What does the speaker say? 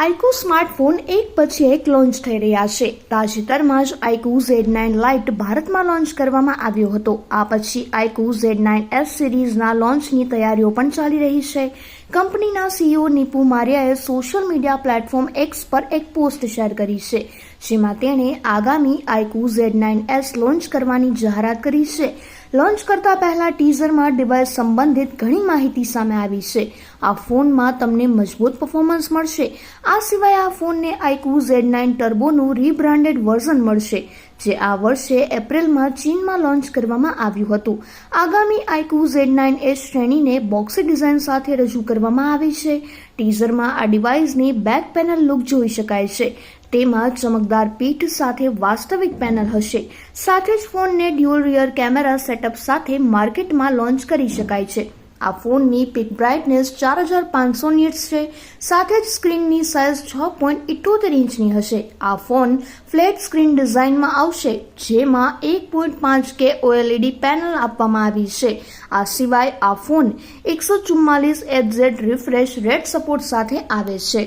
આઈકુ smartphone એક પછી એક લોન્ચ થઈ રહ્યા છે. તાજેતરમાં જ આઈકુ ઝેડ નાઇન લાઇટ ભારતમાં લોન્ચ કરવામાં આવ્યો હતો. આ પછી આઈકુ ઝેડ નાઇન એસ સિરીઝના લોન્ચની તૈયારીઓ પણ ચાલી રહી છે. કંપનીના સીઈઓ નીપુ મારિયાએ સોશિયલ મીડિયા પ્લેટફોર્મ એક્સ પર એક પોસ્ટ શેર કરી છે, જેમાં તેણે આગામી iQOO Z nine S launch કરવાની જાહેરાત કરી છે. લોન્ચ કરતા પહેલા ટીઝરમાં ડિવાઇસ સંબંધિત ઘણી માહિતી સામે આવી છે. આ ફોનમાં તમને મજબૂત પરફોર્મન્સ મળશે. આ સિવાય આ ફોનને આઈકુ ઝેડ નાઇન ટર્બોનું રીબ્રાન્ડેડ વર્ઝન મળશે. જે આ વર્ષે એપ્રિલમાં ચીનમાં લોન્ચ કરવામાં આવ્યું હતું. આગામી આઈકુ ઝેડ નાઇન એ શ્રેણીને બોક્સ ડિઝાઇન સાથે રજૂ કરવામાં આવી છે. ટીઝરમાં આ ડિવાઇસની બેક પેનલ લુક જોઈ શકાય છે. તેમાં ચમકદાર પીઠ સાથે વાસ્તવિક પેનલ હશે. સાથે જ ફોનને ડ્યુઅલ રિયર કેમેરા સેટઅપ સાથે માર્કેટમાં લોન્ચ કરી શકાય છે. આ ફોનની પીક બ્રાઇટનેસ ચાર હજાર પાંચસો નીટ્સ છે. સાથે જ સ્ક્રીનની સાઇઝ છ પોઈન્ટ ઇઠોતેર ઇંચની હશે. આ ફોન ફ્લેટ સ્ક્રીન ડિઝાઇનમાં આવશે, જેમાં એક પોઈન્ટ પાંચ કે ઓએલઈડી પેનલ આપવામાં આવી છે. આ સિવાય આ ફોન એકસો ચુમ્માલીસ એચઝેડ રિફ્રેશ રેટ સપોર્ટ સાથે આવે છે.